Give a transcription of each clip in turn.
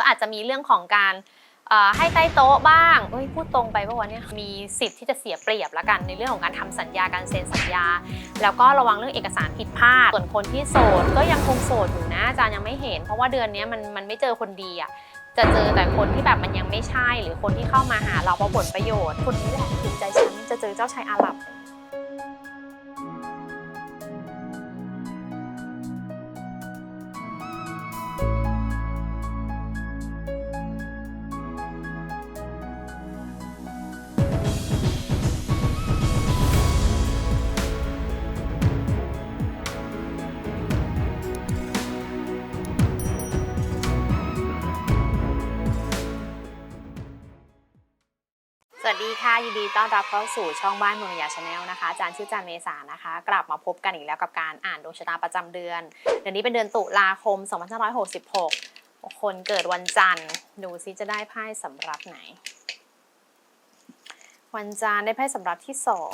ก็อาจจะมีเรื่องของการให้ใต้โต๊ะบ้างเอ้ยพูดตรงไปปะวะเนี่ยมีสิทธิ์ที่จะเสียเปรียบละกันในเรื่องของการทำสัญญาการเซ็นสัญญา แล้วก็ระวังเรื่องเอกสารผิดพลาด ส่วนคนที่โสดก็ยังคงโสดอยู่นะอาจารย์ยังไม่เห็น เพราะว่าเดือนนี้มันมันไม่เจอคนดีอะจะเจอแต่คนที่แบบมันยังไม่ใช่หรือคนที่เข้ามาหาเราเพราะผลประโยชน์คนนี้แหละถูกใจฉันจะเจอเจ้าชายอาหรับ ดีค่ะ ยินดีต้อนรับเข้าสู่ช่องบ้านมืองยาชาแนลนะคะอาจารย์ชื่อจารย์เมษานะคะ กลับมาพบกันอีกแล้วกับการอ่านดวงชะตาประจำเดือน เดือนนี้เป็นเดือนตุลาคม 2566 คนเกิดวันจันทร์ ดูซิจะได้ไพ่สำรับไหน วันจันทร์ได้ไพ่สำรับที่สอง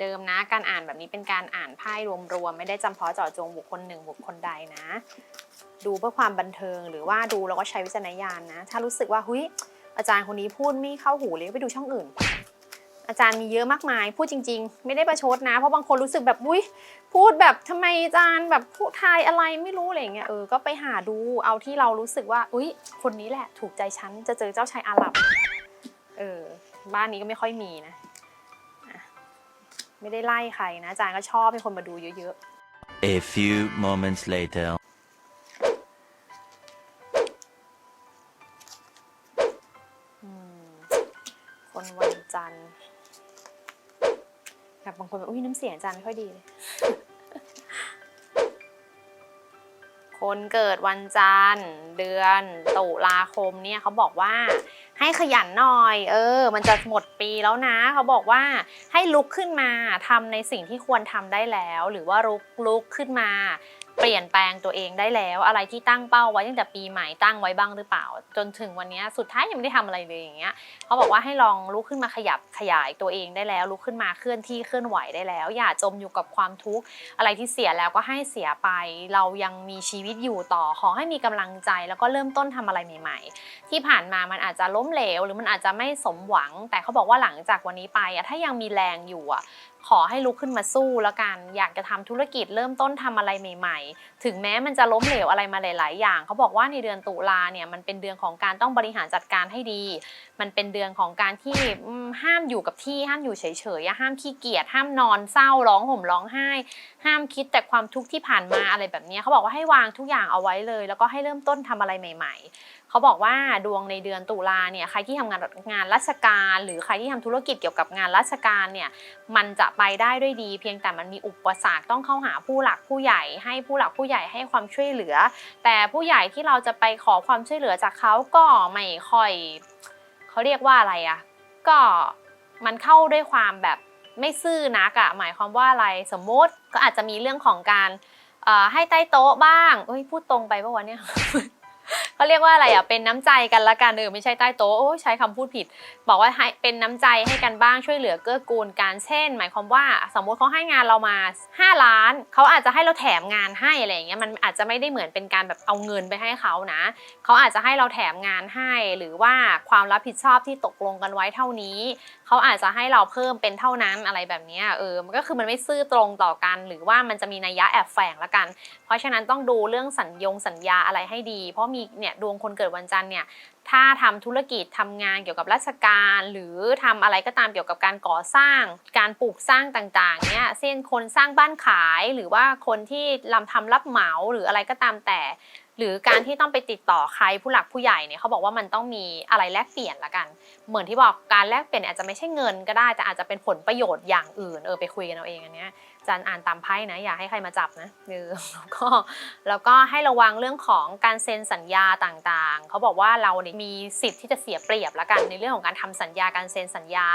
เดิมนะ การอ่านแบบนี้เป็นการอ่านไพ่รวมๆไม่ได้จำเพาะเจาะจงบุคคลหนึ่งบุคคลใดนะ ดูเพื่อความบันเทิงหรือว่าดูแล้วก็ใช้วิจารณญาณนะ ถ้ารู้สึกว่าหุย อาจารย์คนนี้พูดไม่เข้าหูเลยไปดูช่องอื่น อาจารย์มีเยอะมากมาย พูดจริง ๆ ไม่ได้ประชดนะ เพราะบางคนรู้สึกแบบอุ้ยพูดแบบทำไมอาจารย์แบบพูดทายอะไรไม่รู้อะไรเงี้ยเออก็ไปหาดูเอาที่เรารู้สึกว่า อุ้ยคนนี้แหละถูกใจฉันจะเจอเจ้าชายอาหรับเออบ้านนี้ก็ไม่ค่อยมีนะไม่ได้ไล่ใครนะอาจารย์ก็ชอบให้คนมาดูเยอะๆ A few moments later. แบบบางคนแบบอุ้ยน้ำเสียงอาจารย์ไม่ค่อยดีเลยคนเกิดวันจันทร์เดือนตุลาคมเนี่ยเขาบอกว่าให้ขยันหน่อย เออ มันจะหมดปีแล้วนะ เขาบอกว่าให้ลุกขึ้นมาทำในสิ่งที่ควรทำได้แล้ว หรือว่าลุกลุกขึ้นมา เปลี่ยนแปลงตัวเองได้แล้ว อะไรที่ตั้งเป้าไว้ตั้งแต่ปีใหม่ตั้งไว้บ้างหรือเปล่า จนถึงวันนี้สุดท้ายยังไม่ได้ทำอะไรเลยอย่างเงี้ยเขาบอกว่าให้ลองลุกขึ้นมาขยับขยายตัวเองได้แล้วลุกขึ้นมาเคลื่อนที่เคลื่อนไหวได้แล้ว อย่าจมอยู่กับความทุกข์อะไรที่เสียแล้วก็ให้เสียไป เรายังมีชีวิตอยู่ต่อขอให้มีกำลังใจแล้วก็เริ่มต้นทำอะไรใหม่ ๆ ที่ผ่านมามันอาจจะล้มเหลว หรือมันอาจจะไม่สมหวัง แต่เขาบอกว่าหลังจากวันนี้ไปอะถ้ายังมีแรงอยู่อะ ขอให้ลุกขึ้นมาสู้แล้วกัน อยากจะทำธุรกิจเริ่มต้นทำอะไรใหม่ ๆ ถึงแม้มันจะล้มเหลวอะไรมาหลาย ๆ อย่าง เขาบอกว่าในเดือนตุลาเนี่ยมันเป็นเดือนของการต้องบริหารจัดการให้ดี มันเป็นเดือนของการที่ห้ามอยู่กับที่ห้ามอยู่เฉยๆห้ามขี้เกียจห้ามนอนเศร้าร้องห่มร้องไห้ ห้ามคิดแต่ความทุกข์ที่ผ่านมาอะไรแบบนี้เขาบอกว่าให้วางทุกอย่างเอาไว้เลย แล้วก็ให้เริ่มต้นทำอะไรใหม่ ๆ เขาบอกว่าดวงในเดือนตุลาเนี่ยใครที่ทำงานงานราชการ หรือใครที่ทำธุรกิจเกี่ยวกับงานราชการเนี่ยมันจะไปได้ด้วยดี เพียงแต่มันมีอุปสรรคต้องเข้าหาผู้หลักผู้ใหญ่ ให้ผู้หลักผู้ใหญ่ให้ความช่วยเหลือ แต่ผู้ใหญ่ที่เราจะไปขอความช่วยเหลือจากเขาก็ไม่ค่อยเขาเรียกว่าอะไรอะก็มันเข้าด้วยความแบบไม่ซื่อนักอะหมายความว่าอะไรสมมติก็อาจจะมีเรื่องของการให้ใต้โต๊ะบ้างเอ้ยพูดตรงไปปะวะเนี่ย เขาเรียกว่าอะไรอะเป็นน้ำใจกันละกันเออไม่ใช่ใต้โต๊ะโอ้ใช้คำพูดผิด บอกว่าให้เป็นน้ำใจให้กันบ้างช่วยเหลือเกื้อกูลกันเช่น หมายความว่าสมมติเขาให้งานเรามา 5 ล้านเขาอาจจะให้เราแถมงานให้อะไรอย่างเงี้ยมันอาจจะไม่ได้เหมือนเป็นการแบบเอาเงินไปให้เขานะเขาอาจจะให้เราแถมงานให้ หรือว่าความรับผิดชอบที่ตกลงกันไว้เท่านี้เขาอาจจะให้เราเพิ่มเป็นเท่านั้นอะไรแบบนี้เออมันก็คือมันไม่ซื่อตรงต่อกัน หรือว่ามันจะมีนัยยะแอบแฝงละกัน เพราะฉะนั้นต้องดูเรื่องสัญญงสัญญาอะไรให้ดี เพราะมีเนี่ยดวงคนเกิดวันจันทร์เนี่ยถ้าทำธุรกิจทำงานเกี่ยวกับราชการ หรือทำอะไรก็ตามเกี่ยวกับการก่อสร้าง การปลูกสร้างต่างๆเนี่ยเช่นคนสร้างบ้านขาย หรือว่าคนที่ลำทำรับเหมาหรืออะไรก็ตามแต่ หรือการที่ต้องไปติดต่อใครผู้หลักผู้ใหญ่เนี่ยเขาบอกว่ามันต้องมีอะไรแลกเปลี่ยนละกัน เหมือนที่บอกการแลกเปลี่ยนอาจจะไม่ใช่เงินก็ได้แต่อาจจะเป็นผลประโยชน์อย่างอื่นเออไปคุยกันเอาเองอันเนี้ยจันอ่านตามไพ่นะอย่าให้ใครมาจับนะเออแล้วก็แล้วก็ให้ระวังเรื่องของการเซ็นสัญญาต่างๆ เขาบอกว่าเราเนี่ยมีสิทธิ์ที่จะเสียเปรียบละกันในเรื่องของการทำสัญญาการเซ็นสัญญา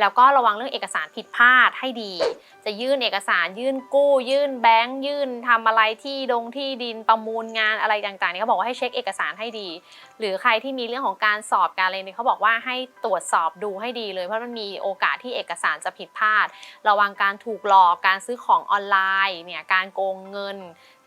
แล้วก็ระวังเรื่องเอกสารผิดพลาดให้ดี จะยื่นเอกสารยื่นกู้ ยื่นแบงค์ยื่นทำอะไรที่ดงที่ดินประมูลงานอะไรต่างๆเนี่ยเขาบอกว่าให้เช็คเอกสารให้ดี หรือใครที่มีเรื่องของการสอบการอะไรเนี่ยเขาบอกว่าให้ตรวจสอบดูให้ดีเลย เพราะมันมีโอกาสที่เอกสารจะผิดพลาด ระวังการถูกหลอกการซื้อของออนไลน์เนี่ยการโกงเงิน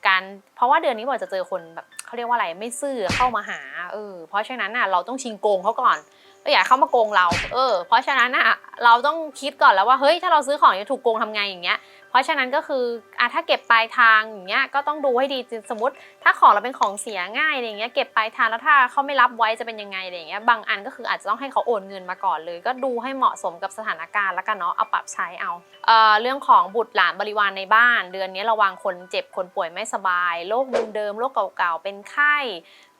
การเพราะว่าเดือนนี้บอกจะเจอคนแบบเขาเรียกว่าอะไรไม่ซื่อเข้ามาหาเออเพราะฉะนั้นน่ะเราต้องชิงโกงเขาก่อนก็อย่าให้เขามาโกงเรา เออ เพราะฉะนั้นน่ะเราต้องคิดก่อนแล้วว่าเฮ้ยถ้าเราซื้อของจะถูกโกงทำไงอย่างเงี้ย เพราะฉะนั้นก็คืออะถ้าเก็บปลายทางอย่างเงี้ยก็ต้องดูให้ดีสมมติ ถ้าของเราเป็นของเสียง่ายอะไรอย่างเงี้ยเก็บปลายทางแล้วถ้าเขาไม่รับไว้จะเป็นยังไงอะไรอย่างเงี้ยบางอันก็คืออาจจะต้องให้เขาโอนเงินมาก่อนเลย ก็ดูให้เหมาะสมกับสถานการณ์แล้วกันเนาะเอาปรับใช้เอาเอ่อเรื่องของบุตรหลานบริวารในบ้าน เดือนนี้ระวังคนเจ็บคนป่วยไม่สบายโรคเดิมๆโรคเก่าๆเป็นไข้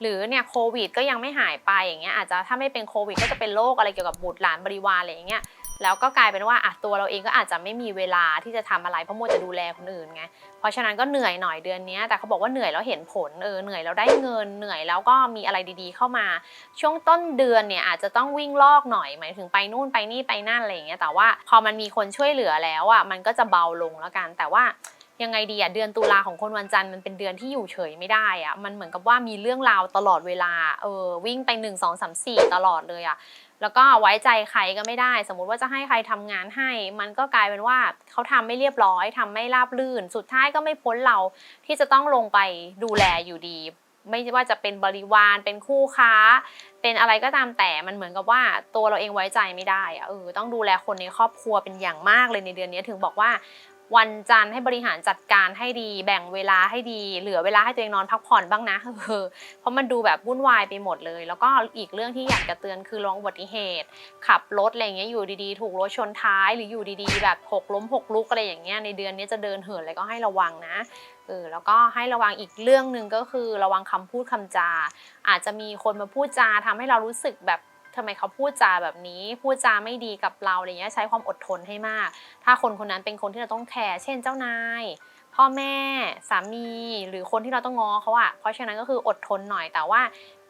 หรือเนี่ยโควิดก็ยังไม่หายไปอย่างเงี้ยอาจจะถ้าไม่เป็นโควิดก็จะเป็นโรคอะไรเกี่ยวกับบุตรหลานบริวารอะไรอย่างเงี้ย แล้วก็กลายเป็นว่าอะตัวเราเองก็อาจจะไม่มีเวลาที่จะทำอะไรเพราะมัวจะดูแลคนอื่นไงเพราะฉะนั้นก็เหนื่อยหน่อยเดือนนี้แต่เขาบอกว่าเหนื่อยแล้วเห็นผลเออเหนื่อยแล้วได้เงินเหนื่อยแล้วก็มีอะไรดีๆ เข้ามา ช่วงต้นเดือนเนี่ยอาจจะต้องวิ่งลอกหน่อยหมายถึงไปนู่นไปนี่ไปนั่นอะไรอย่างเงี้ยแต่ว่าพอมันมีคนช่วยเหลือแล้วอะมันก็จะเบาลงแล้วกันแต่ว่ายังไงดีอะเดือนตุลาของคนวันจันทร์มันเป็นเดือนที่อยู่เฉยไม่ได้อะมันเหมือนกับว่ามีเรื่องราวตลอดเวลาเออวิ่งไปหนึ่งสองสามสี่ตลอดเลยอะ แล้วก็ไว้ใจใครก็ไม่ได้ สมมุติว่าจะให้ใครทำงานให้ มันก็กลายเป็นว่าเขาทำไม่เรียบร้อยทำไม่ราบรื่น สุดท้ายก็ไม่พ้นเราที่จะต้องลงไปดูแลอยู่ดี ไม่ว่าจะเป็นบริวารเป็นคู่ค้า เป็นอะไรก็ตามแต่มันเหมือนกับว่าตัวเราเองไว้ใจไม่ได้อะเออต้องดูแลคนในครอบครัวเป็นอย่างมากเลยในเดือนนี้ถึงบอกว่า วันจันทร์ให้บริหารจัดการให้ดี แบ่งเวลาให้ดี เหลือเวลาให้ตัวเองนอนพักผ่อนบ้างนะเพราะมันดูแบบวุ่นวายไปหมดเลย แล้วก็อีกเรื่องที่อยากจะเตือนคือระวังอุบัติเหตุ ขับรถอะไรอย่างเงี้ยอยู่ดีๆ ถูกรถชนท้ายหรืออยู่ดีๆ แบบหกล้มหกลุกอะไรอย่างเงี้ยในเดือนนี้จะเดินเหินอะไรก็ให้ระวังนะเออแล้วก็ให้ระวังอีกเรื่องหนึ่งก็คือระวังคำพูดคำจา อาจจะมีคนมาพูดจาทำให้เรารู้สึกแบบ ทำไมเขาพูดจาแบบนี้ พูดจาไม่ดีกับเราอะไรเงี้ยใช้ความอดทนให้มาก ถ้าคนคนนั้นเป็นคนที่เราต้องแคร์เช่นเจ้านายพ่อแม่สามีหรือคนที่เราต้องง้อเขาอะเพราะฉะนั้นก็คืออดทนหน่อยแต่ว่า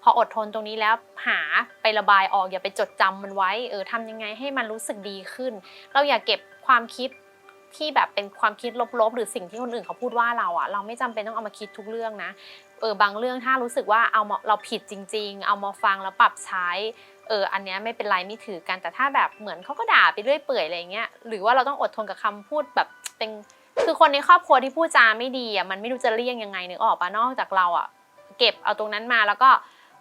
พออดทนตรงนี้แล้วหาไประบายออกอย่าไปจดจำมันไว้เออทำยังไงให้มันรู้สึกดีขึ้น เราอย่าเก็บความคิดที่แบบเป็นความคิดลบๆ หรือสิ่งที่คนอื่นเขาพูดว่าเราอะเราไม่จำเป็นต้องเอามาคิดทุกเรื่องนะเออบางเรื่องถ้ารู้สึกว่าเอามาเราผิดจริง ๆ เอามาฟังแล้วปรับใช้ เอออันเนี้ยไม่เป็นไรไม่ถือกันแต่ถ้าแบบเหมือนเขาก็ด่าไปเรื่อยเปื่อยอะไรเงี้ยหรือว่าเราต้องอดทนกับคำพูดแบบเป็นคือคนในครอบครัวที่พูดจาไม่ดีอะมันไม่รู้จะเลี่ยงยังไงนึกออกปะนอกจากเราอะเก็บเอาตรงนั้นมาแล้วก็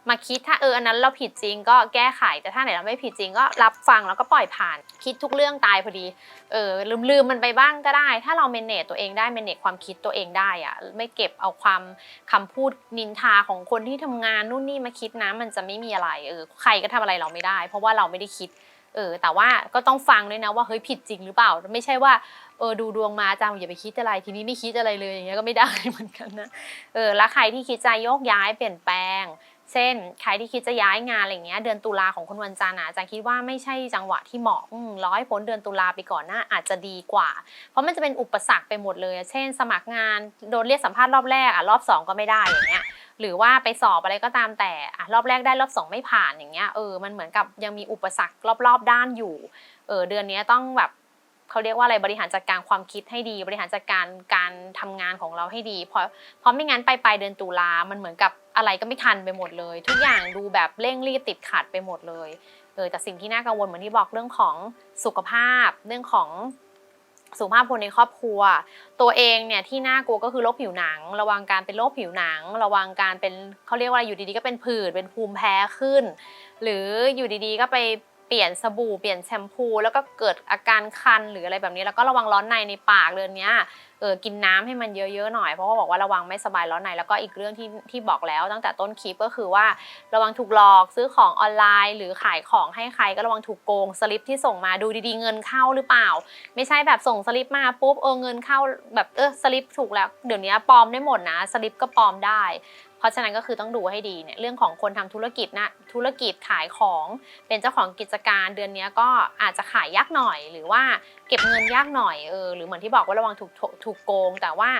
มาคิดถ้าเอออันนั้นเราผิดจริงก็แก้ไขแต่ถ้าไหนเราไม่ผิดจริงก็รับฟังแล้วก็ปล่อยผ่าน คิดทุกเรื่องตายพอดีเออลืมลืมมันไปบ้างก็ได้ ถ้าเราเมนเนจตัวเองได้เมนเนจความคิดตัวเองได้อะไม่เก็บเอาความคำพูดนินทาของคนที่ทำงานนู่นนี่มาคิดนะมันจะไม่มีอะไรเออใครก็ทำอะไรเราไม่ได้ เพราะว่าเราไม่ได้คิดเออแต่ว่าก็ต้องฟังด้วยนะว่าเฮ้ยผิดจริงหรือเปล่า ไม่ใช่ว่าเออดูดวงมาจังอย่าไปคิดอะไร ทีนี้ไม่คิดอะไรเลยอย่างเงี้ยก็ไม่ได้เหมือนกันนะเออแล้วใครที่คิดจะโยกย้ายเปลี่ยนแปลง เช่น ใครที่คิดจะย้ายงานอะไรเงี้ยเดือนตุลาของคนวันจันทร์อะอาจารย์คิดว่าไม่ใช่จังหวะที่เหมาะอืมรอให้พ้นเดือนตุลาไปก่อนหน้าอาจจะดีกว่า เพราะมันจะเป็นอุปสรรคไปหมดเลย เช่น สมัครงานโดนเรียกสัมภาษณ์รอบแรกอะรอบสองก็ไม่ได้อย่างเงี้ยหรือว่าไปสอบอะไรก็ตามแต่อะรอบแรกได้รอบสองไม่ผ่านอย่างเงี้ยเออมันเหมือนกับยังมีอุปสรรครอบๆด้านอยู่เออเดือนนี้ต้องแบบ เขาเรียกว่าอะไรบริหารจัดการความคิดให้ดี บริหารจัดการการทำงานของเราให้ดี เพราะเพราะไม่งั้นไปปลายเดือนตุลามันเหมือนกับอะไรก็ไม่ทันไปหมดเลย ทุกอย่างดูแบบเร่งรีบติดขัดไปหมดเลยเออแต่สิ่งที่น่ากังวลเหมือนที่บอกเรื่องของสุขภาพ เรื่องของสุขภาพคนในครอบครัว ตัวเองเนี่ยที่น่ากลัวก็คือโรคผิวหนัง ระวังการเป็นโรคผิวหนัง ระวังการเป็นเขาเรียกว่าอยู่ดีๆก็เป็นผื่นเป็นภูมิแพ้ขึ้น หรืออยู่ดีๆก็ไป เปลี่ยนสบู่เปลี่ยนแชมพู แล้วก็เกิดอาการคันหรืออะไรแบบนี้ แล้วก็ระวังร้อนในในปากเดือนนี้เออกินน้ำให้มันเยอะๆหน่อยเพราะว่าบอกว่าระวังไม่สบายร้อนในแล้วก็อีกเรื่องที่ที่บอกแล้วตั้งแต่ต้นคลิปก็คือว่า ระวังถูกหลอกซื้อของออนไลน์ หรือขายของให้ใครก็ระวังถูกโกงสลิปที่ส่งมาดูดีๆเงินเข้าหรือเปล่า ไม่ใช่แบบส่งสลิปมาปุ๊บเออเงินเข้าแบบเออสลิปถูกแล้วเดี๋ยวนี้ปลอมได้หมดนะสลิปก็ปลอมได้ เพราะฉะนั้นก็คือต้องดูให้ดีเนี่ยเรื่องของคนทำธุรกิจนะธุรกิจขายของเป็นเจ้าของกิจการเดือนนี้ก็อาจจะขายยากหน่อย หรือว่าเก็บเงินยากหน่อยเออหรือเหมือนที่บอกว่าระวังถูกถูกโกง แต่ว่า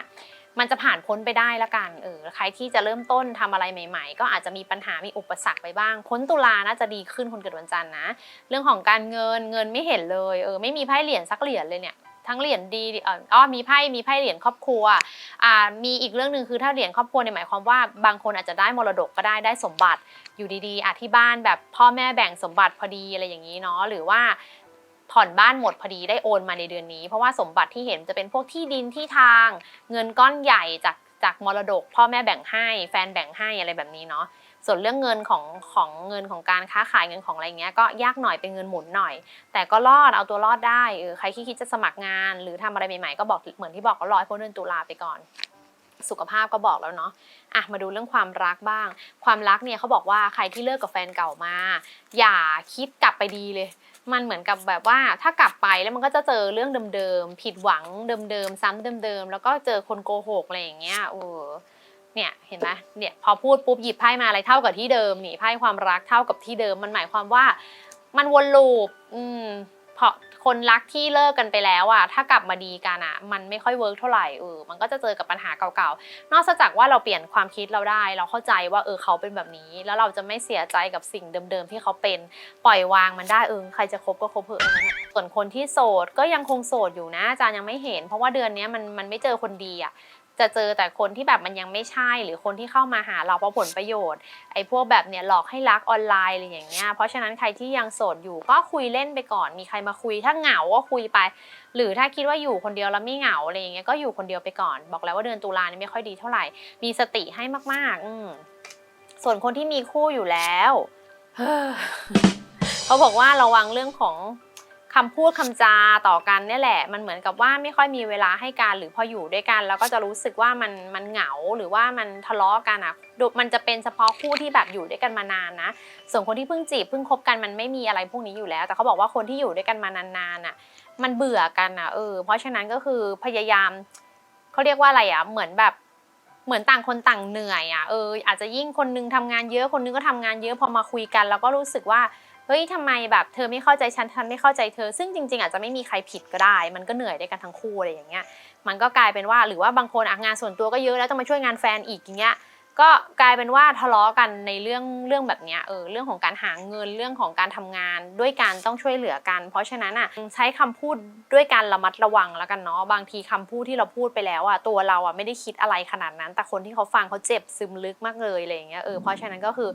มันจะผ่านพ้นไปได้ละกันเออใครที่จะเริ่มต้นทำอะไรใหม่ ๆ ก็อาจจะมีปัญหามีอุปสรรคไปบ้าง พ้นตุลาน่าจะดีขึ้นคนเกิดวันจันทร์นะ เรื่องของการเงินเงินไม่เห็นเลยเออไม่มีไพ่เหรียญสักเหรียญเลยเนี่ย ทั้งเหรียญดีอ๋อมีไพ่มีไพ่เหรียญครอบครัวอ่ามีอีกเรื่องหนึ่งคือถ้าเหรียญครอบครัวเนี่ยหมายความว่าบางคนอาจจะได้มรดกก็ได้ได้สมบัติอยู่ดีๆอะที่บ้านแบบพ่อแม่แบ่งสมบัติพอดีอะไรอย่างนี้เนาะหรือว่าผ่อนบ้านหมดพอดีได้โอนมาในเดือนนี้ เพราะว่าสมบัติที่เห็นจะเป็นพวกที่ดินที่ทาง เงินก้อนใหญ่จากจากมรดก พ่อแม่แบ่งให้ แฟนแบ่งให้อะไรแบบนี้เนาะ ส่วนเรื่องเงินของของเงินของการค้าขายเงินของอะไรเงี้ยก็ยากหน่อยเป็นเงินหมุนหน่อย แต่ก็รอดเอาตัวรอดได้เออใครที่คิดจะสมัครงาน หรือทำอะไรใหม่ๆก็บอกเหมือนที่บอกก็รอให้พ้นเดือนตุลาไปก่อน สุขภาพก็บอกแล้วเนาะอะมาดูเรื่องความรักบ้าง ความรักเนี่ยเขาบอกว่าใครที่เลิกกับแฟนเก่ามา อย่าคิดกลับไปดีเลยมันเหมือนกับแบบว่าถ้ากลับไปแล้วมันก็จะเจอเรื่องเดิมๆ ผิดหวังเดิมๆ ซ้ำเดิมๆ แล้วก็เจอคนโกหกอะไรอย่างเงี้ยเออ เนี่ยเห็นไหมเนี่ยพอพูดปุ๊บหยิบไพ่มาอะไรเท่ากับที่เดิมนี่ไพ่ความรักเท่ากับที่เดิม มันหมายความว่า มันวนลูปอืมพราะคนรักที่เลิกกันไปแล้วอะถ้ากลับมาดีกันอะมันไม่ค่อยเวิร์กเท่าไหร่เออมันก็จะเจอกับปัญหาเก่าๆ นอกจากว่าเราเปลี่ยนความคิดเราได้ เราเข้าใจว่าเออเขาเป็นแบบนี้ แล้วเราจะไม่เสียใจกับสิ่งเดิมๆที่เขาเป็นปล่อยวางมันได้เออใครจะคบก็คบเถอะนั่นส่วนคนที่โสดก็ยังคงโสดอยู่นะอาจารย์ยังไม่เห็น เพราะว่าเดือนนี้มันมันไม่เจอคนดีอะ จะเจอแต่คนที่แบบมันยังไม่ใช่ หรือคนที่เข้ามาหาเราเพราะผลประโยชน์ไอ้พวกแบบเนี้ยหลอกให้รักออนไลน์อะไรอย่างเงี้ยเพราะฉะนั้นใครที่ยังโสดอยู่ก็คุยเล่นไปก่อน มีใครมาคุยถ้าเหงาก็คุยไป หรือถ้าคิดว่าอยู่คนเดียวแล้วไม่เหงาอะไรอย่างเงี้ยก็อยู่คนเดียวไปก่อน บอกแล้วว่าเดือนตุลานี่ไม่ค่อยดีเท่าไหร่มีสติให้มาก ๆ อืมส่วนคนที่มีคู่อยู่แล้วเขาบอกว่าระวังเรื่องของ คำพูดคำจาต่อกันเนี่ยแหละ มันเหมือนกับว่าไม่ค่อยมีเวลาให้กันหรือพออยู่ด้วยกันแล้วก็จะรู้สึกว่ามันมันเหงาหรือว่ามันทะเลาะกันอะมันจะเป็นเฉพาะคู่ที่แบบอยู่ด้วยกันมานานนะส่วนคนที่เพิ่งจีบเพิ่งคบกันมันไม่มีอะไรพวกนี้อยู่แล้ว แต่เขาบอกว่าคนที่อยู่ด้วยกันมานานๆอะ มันเบื่อกันอะเออเพราะฉะนั้นก็คือพยายามเขาเรียกว่าอะไรอะเหมือนแบบเหมือนต่างคนต่างเหนื่อยอะเอออาจจะยิ่งคนนึงทำงานเยอะคนนึงก็ทำงานเยอะพอมาคุยกัน แล้วก็รู้สึกว่า เฮ้ยทำไมแบบเธอไม่เข้าใจฉันฉันไม่เข้าใจเธอ ซึ่งจริง ๆ อาจจะไม่มีใครผิดก็ได้ มันก็เหนื่อยด้วยกันทั้งคู่อะไรอย่างเงี้ย มันก็กลายเป็นว่าหรือว่าบางคนอะงานส่วนตัวก็เยอะแล้วต้องมาช่วยงานแฟนอีกอย่างเงี้ย ก็กลายเป็นว่าทะเลาะกันในเรื่องเรื่องแบบเนี้ยเออเรื่องของการหาเงินเรื่องของการทำงาน ด้วยการต้องช่วยเหลือกัน เพราะฉะนั้นอะใช้คำพูดด้วยการระมัดระวังแล้วกันเนาะบางทีคำพูดที่เราพูดไปแล้วอะตัวเราอะไม่ได้คิดอะไรขนาดนั้น แต่คนที่เขาฟังเขาเจ็บซึมลึกมากเลยอะไรอย่างเงี้ยเออเพราะฉะนั้นก็คือ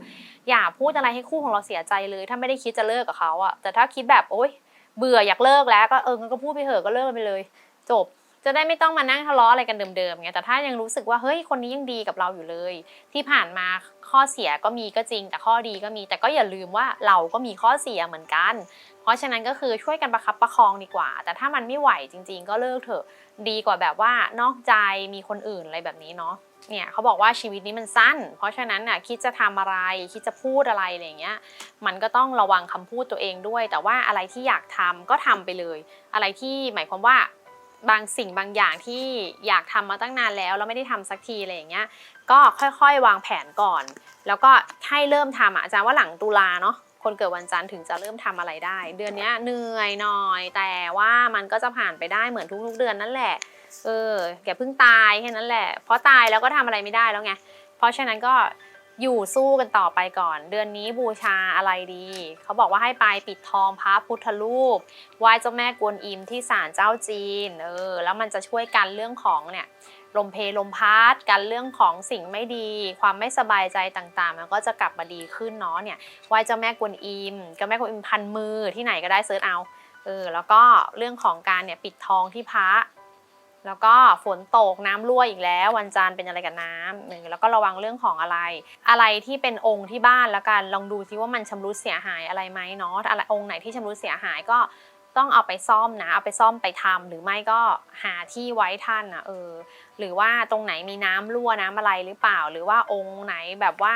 อย่าพูดอะไรให้คู่ของเราเสียใจเลย ถ้าไม่ได้คิดจะเลิกกับเขาอะแต่ถ้าคิดแบบโอ๊ยเบื่ออยากเลิกแล้วก็เอองั้นก็พูดไปเถอะก็เลิกไปเลย จบ จะได้ไม่ต้องมานั่งทะเลาะอะไรกันเดิมๆไงแต่ถ้ายังรู้สึกว่าเฮ้ยคนนี้ยังดีกับเราอยู่เลย ที่ผ่านมาข้อเสียก็มีก็จริง แต่ข้อดีก็มี แต่ก็อย่าลืมว่าเราก็มีข้อเสียเหมือนกัน เพราะฉะนั้นก็คือช่วยกันประคับประคองดีกว่า แต่ถ้ามันไม่ไหวจริง ๆ ก็เลิกเถอะดีกว่าแบบว่านอกใจมีคนอื่นอะไรแบบนี้เนาะเนี่ยเขาบอกว่าชีวิตนี้มันสั้น เพราะฉะนั้นน่ะคิดจะทำอะไร คิดจะพูดอะไรอะไรเงี้ย มันก็ต้องระวังคำพูดตัวเองด้วย แต่ว่าอะไรที่อยากทำก็ทำไปเลย อะไรที่หมายความว่า บางสิ่งบางอย่างที่อยากทำมาตั้งนานแล้วแล้วไม่ได้ทำสักทีอะไรอย่างเงี้ยก็ค่อยๆ วางแผนก่อน แล้วก็ให้เริ่มทำอะอาจารย์ว่าหลังตุลาเนาะคนเกิดวันจันทร์ถึงจะเริ่มทำอะไรได้ เดือนนี้เหนื่อยหน่อย แต่ว่ามันก็จะผ่านไปได้เหมือนทุกๆ เดือนนั่นแหละเออแกเพิ่งตายแค่นั้นแหละเพราะตายแล้วก็ทำอะไรไม่ได้แล้วไงเพราะฉะนั้นก็ อยู่สู้กันต่อไปก่อน เดือนนี้บูชาอะไรดี เขาบอกว่าให้ไปปิดทองพระพุทธรูปไหว้เจ้าแม่กวนอิมที่ศาลเจ้าจีนเออแล้วมันจะช่วยกันเรื่องของเนี่ยลมเพลมพัดกันเรื่องของสิ่งไม่ดี ความไม่สบายใจต่างๆ มันก็จะกลับมาดีขึ้นเนาะเนี่ยไหว้เจ้าแม่กวนอิมเจ้าแม่กวนอิมพันมือที่ไหนก็ได้เซิร์ชเอาเออแล้วก็เรื่องของการเนี่ยปิดทองที่พระ แล้วก็ฝนตกน้ำรั่วอีกแล้ว วันจันทร์เป็นอะไรกับน้ำเออแล้วก็ระวังเรื่องของอะไร อะไรที่เป็นองค์ที่บ้านแล้วกันลองดูซิว่ามันชำรุดเสียหายอะไรไหมเนาะอะไรองค์ไหนที่ชำรุดเสียหายก็ต้องเอาไปซ่อมนะเอาไปซ่อมไปทำหรือไม่ก็หาที่ไว้ท่านนะเออ หรือว่าตรงไหนมีน้ำรั่วน้ำอะไรหรือเปล่า หรือว่าองค์ไหนแบบว่า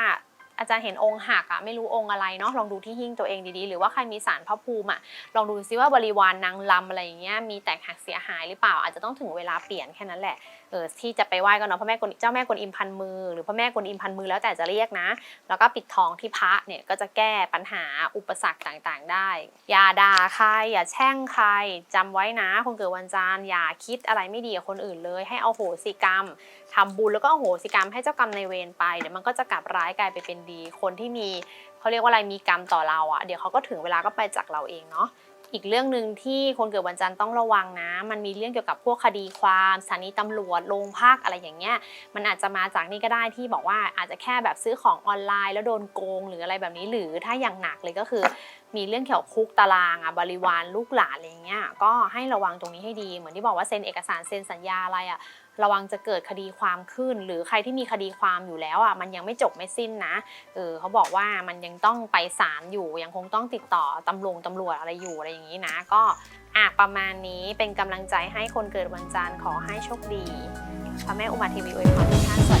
อาจารย์เห็นองค์หักอะไม่รู้องค์อะไรเนาะลองดูที่หิ้งตัวเองดีๆ หรือว่าใครมีสารพระภูมิอะลองดูซิว่าบริวารนางลำอะไรอย่างเงี้ยมีแตกหักเสียหายหรือเปล่าอาจจะต้องถึงเวลาเปลี่ยนแค่นั้นแหละ เออที่จะไปไหว้ก็เนาะพระแม่กวนเจ้าแม่กวนอิมพันมือ หรือพระแม่กวนอิมพันมือแล้วแต่จะเรียกนะ แล้วก็ปิดทองที่พระเนี่ยก็จะแก้ปัญหาอุปสรรคต่างๆ ได้ อย่าด่าใครอย่าแช่งใครจำไว้นะคนเกิดวันจันทร์อย่าคิดอะไรไม่ดีกับคนอื่นเลย ให้เอาโหสิกรรมทำบุญแล้วก็เอาโหสิกรรมให้เจ้ากรรมในเวรไปเดี๋ยวมันก็จะกลับร้ายกลายไปเป็นดีคนที่มีเขาเรียกว่าอะไรมีกรรมต่อเราอะเดี๋ยวเขาก็ถึงเวลาก็ไปจากเราเองเนาะ อีกเรื่องหนึ่งที่คนเกิดวันจันทร์ต้องระวังนะ มันมีเรื่องเกี่ยวกับพวกคดีความสถานีตำรวจโรงพักอะไรอย่างเงี้ย มันอาจจะมาจากนี่ก็ได้ที่บอกว่าอาจจะแค่แบบซื้อของออนไลน์ แล้วโดนโกงหรืออะไรแบบนี้ หรือถ้าอย่างหนักเลยก็คือ มีเรื่องเกี่ยวคุกตารางอะบริวารลูกหลานอะไรเงี้ยก็ให้ระวังตรงนี้ให้ดี เหมือนที่บอกว่าเซ็นเอกสารเซ็นสัญญาอะไรอะระวังจะเกิดคดีความขึ้น หรือใครที่มีคดีความอยู่แล้วอะมันยังไม่จบไม่สิ้นนะเออเขาบอกว่ามันยังต้องไปศาลอยู่ยังคงต้องติดต่อตำรวจตำรวจอะไรอยู่อะไรอย่างนี้นะ ก็อะประมาณนี้เป็นกำลังใจให้คนเกิดวันจันทร์ขอให้โชคดีพระแม่อุมาเทีวีอวยพรทุกท่านสวัสดี